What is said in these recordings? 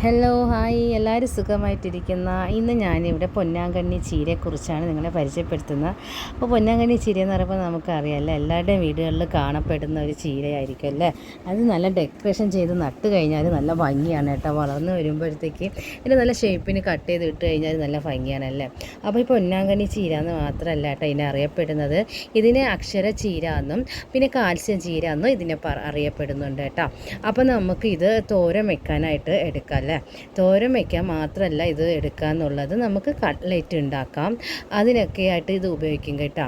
Hello hi എല്ലാവരും സുഖമായിട്ടിരിക്കുന്ന ഇന്ന് ഞാനിവിടെ പൊന്നാങ്കണ്ണി ചീരയെക്കുറിച്ചാണ് നിങ്ങളെ പരിചയപ്പെടുത്തുന്നത്. അപ്പോൾ പൊന്നാങ്കണ്ണി ചീര എന്ന് പറയുമ്പോൾ നമുക്കറിയാമല്ലോ എല്ലാവരുടെയും വീടുകളിൽ കാണപ്പെടുന്ന ഒരു ചീരയായിരിക്കും അല്ലേ? അത് നല്ല ഡെക്കറേഷൻ ചെയ്ത് നട്ട് കഴിഞ്ഞാൽ നല്ല ഭംഗിയാണ് കേട്ടോ. വളർന്ന് വരുമ്പോഴത്തേക്ക് ഇതിന്റെ നല്ല ഷേപ്പിന് കട്ട് ചെയ്ത് ഇട്ട് കഴിഞ്ഞാൽ നല്ല ഭംഗിയാണല്ലേ അപ്പോൾ ഈ പൊന്നാങ്കണ്ണി ചീര എന്ന് മാത്രമല്ല കേട്ടോ ഇതിനെ അറിയപ്പെടുന്നത്. ഇതിനെ അക്ഷര ചീര എന്നും പിന്നെ കാൽസ്യം ചീര എന്നും ഇതിനെ അറിയപ്പെടുന്നുണ്ട് കേട്ടോ. അപ്പോൾ നമുക്ക് ഇത് തോരം വെക്കാനായിട്ട് എടുക്കാം അല്ലേ? തോരൻ വയ്ക്കാൻ മാത്രമല്ല ഇത് എടുക്കുക എന്നുള്ളത് നമുക്ക് കട്ട്ലേറ്റ് ഉണ്ടാക്കാം. അതിനൊക്കെ ആയിട്ട് ഇത് ഉപയോഗിക്കും കേട്ടോ.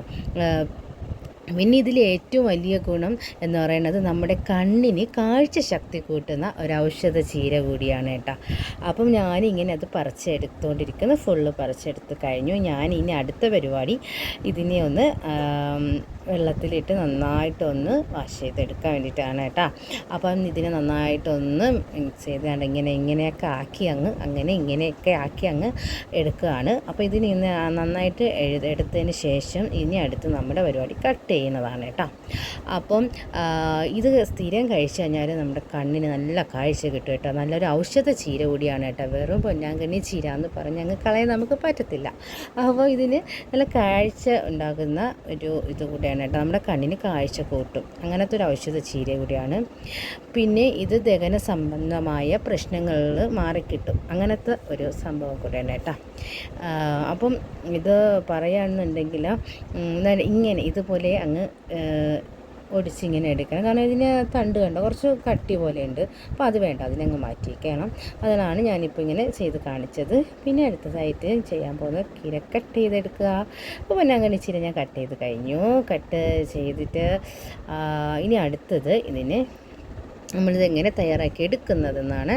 പിന്നെ ഇതിൽ ഏറ്റവും വലിയ ഗുണം എന്ന് പറയുന്നത് നമ്മുടെ കണ്ണിന് കാഴ്ച ശക്തി കൂട്ടുന്ന ഒരു ഔഷധ ചീര കൂടിയാണ് കേട്ടോ. അപ്പം ഞാനിങ്ങനെ അത് പറിച്ചെടുത്തുകൊണ്ടിരിക്കുന്നു ഫുള്ള് പറിച്ചെടുത്ത് കഴിഞ്ഞു. ഞാൻ ഇനി അടുത്ത പരിപാടി ഇതിനെ ഒന്ന് വെള്ളത്തിലിട്ട് നന്നായിട്ടൊന്ന് വാഷ് ചെയ്തെടുക്കാൻ വേണ്ടിയിട്ടാണ് കേട്ടോ. അപ്പം ഇതിനെ നന്നായിട്ടൊന്ന് മിക്സ് ചെയ്താണ്ട് ഇങ്ങനെ ഇങ്ങനെയൊക്കെ ആക്കി അങ്ങ് അങ്ങനെ ഇങ്ങനെയൊക്കെ ആക്കി അങ്ങ് എടുക്കുകയാണ്. അപ്പോൾ ഇതിന് നന്നായിട്ട് എഴുതെടുത്തതിന് ശേഷം ഇനി അടുത്ത് നമ്മുടെ പരിപാടി കട്ട് ചെയ്യുന്നതാണ് കേട്ടോ. അപ്പം ഇത് സ്ഥിരം കഴിച്ചു കഴിഞ്ഞാൽ നമ്മുടെ കണ്ണിന് നല്ല കാഴ്ച കിട്ടും കേട്ടോ. നല്ലൊരു ഔഷധ ചീര കൂടിയാണ് കേട്ടോ. വെറും പൊന്നാങ്കണ്ണി ചീര എന്ന് പറഞ്ഞ് അങ്ങ് കളയാൻ നമുക്ക് പറ്റത്തില്ല. അപ്പോൾ ഇതിന് നല്ല കാഴ്ച ഉണ്ടാകുന്ന ഒരു ഇത് കൂടിയാണ് കേട്ടോ. നമ്മുടെ കണ്ണിന് കാഴ്ച കൂട്ടും. അങ്ങനത്തെ ഒരു ഔഷധ ചീര കൂടിയാണ്. പിന്നെ ഇത് ദഹന സംബന്ധമായ പ്രശ്നങ്ങളിൽ മാറിക്കിട്ടും. അങ്ങനത്തെ ഒരു സംഭവം കൂടിയാണ് കേട്ടോ. അപ്പം ഇത് പറയുകയാണെന്നുണ്ടെങ്കിൽ ഇങ്ങനെ ഇതുപോലെ അങ്ങ് ഒടിച്ചിങ്ങനെ എടുക്കണം. കാരണം ഇതിന് തണ്ട് കണ്ട? കുറച്ച് കട്ടി പോലെയുണ്ട്. അപ്പോൾ അത് വേണ്ട. അതിനങ്ങ് മാറ്റിയിരിക്കണം അതിനാണ് ഞാനിപ്പോൾ ഇങ്ങനെ ചെയ്ത് കാണിച്ചത്. പിന്നെ അടുത്തതായിട്ട് ചെയ്യാൻ പോകുന്നത് കിര കട്ട് ചെയ്തെടുക്കുക. അപ്പോൾ പിന്നെ അങ്ങനെ ഇച്ചിരി ഞാൻ കട്ട് ചെയ്ത് കഴിഞ്ഞു. കട്ട് ചെയ്തിട്ട് ഇനി അടുത്തത് ഇതിന് നമ്മളിത് എങ്ങനെ തയ്യാറാക്കി എടുക്കുന്നതെന്നാണ്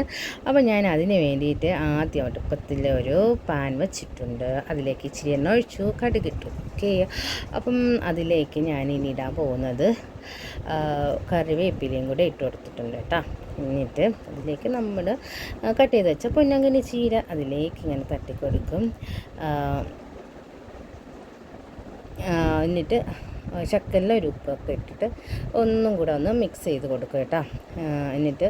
അപ്പോൾ ഞാൻ അതിന് വേണ്ടിയിട്ട് ആദ്യം അടുപ്പത്തിൽ ഒരു പാൻ വെച്ചിട്ടുണ്ട്. അതിലേക്ക് ഇച്ചിരി എണ്ണ ഒഴിച്ചു കടുകിട്ടു ഓക്കെ അപ്പം അതിലേക്ക് ഞാൻ ഇനി ഇടാൻ പോകുന്നത് കറിവേപ്പിലയും കൂടെ ഇട്ട് കൊടുത്തിട്ടുണ്ട് കേട്ടോ. എന്നിട്ട് അതിലേക്ക് നമ്മൾ കട്ട് ചെയ്ത് വെച്ച പൊന്നങ്ങനെ ചീര അതിലേക്ക് ഇങ്ങനെ തട്ടിക്കൊടുക്കും. എന്നിട്ട് ശക്കലിൽ ഒരു ഉപ്പൊക്കെ ഇട്ടിട്ട് ഒന്നും കൂടെ ഒന്ന് മിക്സ് ചെയ്ത് കൊടുക്കുക കേട്ടോ. എന്നിട്ട്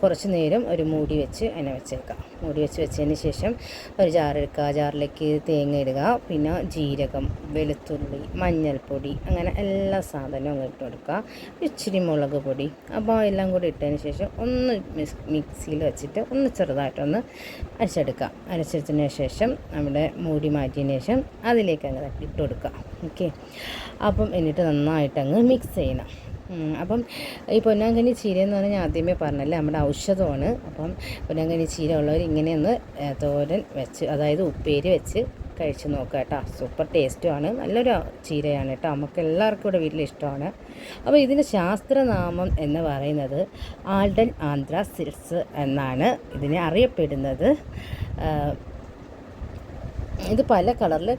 കുറച്ച് നേരം ഒരു മൂടി വെച്ച് അതിനെ വെച്ചേക്കാം. മൂടി വെച്ച് വെച്ചതിന് ശേഷം ഒരു ജാറെടുക്കുക ജാറിലേക്ക് തേങ്ങ ഇടുക. പിന്നെ ജീരകം വെളുത്തുള്ളി മഞ്ഞൾപ്പൊടി അങ്ങനെ എല്ലാ സാധനവും ഇട്ട് കൊടുക്കുക. ഇച്ചിരി മുളക് പൊടി അപ്പോൾ എല്ലാം കൂടി ഇട്ടതിന് ശേഷം ഒന്ന് മിക്സിയിൽ വെച്ചിട്ട് ഒന്ന് ചെറുതായിട്ടൊന്ന് അരച്ചെടുക്കുക. അരച്ചെടുത്തതിന് ശേഷം നമ്മുടെ മൂടി മാറ്റിയതിന് ശേഷം അതിലേക്ക് അങ്ങനെ ഇട്ട് കൊടുക്കുക. ഓക്കെ അപ്പം എന്നിട്ട് നന്നായിട്ട് അങ്ങ് മിക്സ് ചെയ്യണം അപ്പം ഈ പൊന്നാങ്കണ്ണി ചീര എന്ന് പറഞ്ഞാൽ ആദ്യമേ പറഞ്ഞല്ലേ നമ്മുടെ ഔഷധമാണ്. അപ്പം പൊന്നാങ്കണ്ണി ചീര ഉള്ളവർ ഇങ്ങനെയൊന്ന് തോരൻ വെച്ച് അതായത് ഉപ്പേരി വെച്ച് കഴിച്ച് നോക്കുക കേട്ടോ. സൂപ്പർ ടേസ്റ്റുമാണ്. നല്ലൊരു ചീരയാണ് കേട്ടോ. നമുക്ക് എല്ലാവർക്കും ഇവിടെ വീട്ടിൽ ഇഷ്ടമാണ്. അപ്പോൾ ഇതിന്റെ ശാസ്ത്രനാമം എന്ന് പറയുന്നത് ആൾഡൻ ആന്ധ്ര സിൽസ് എന്നാണ് ഇതിനെ അറിയപ്പെടുന്നത്. ഇത് പല കളറിൽ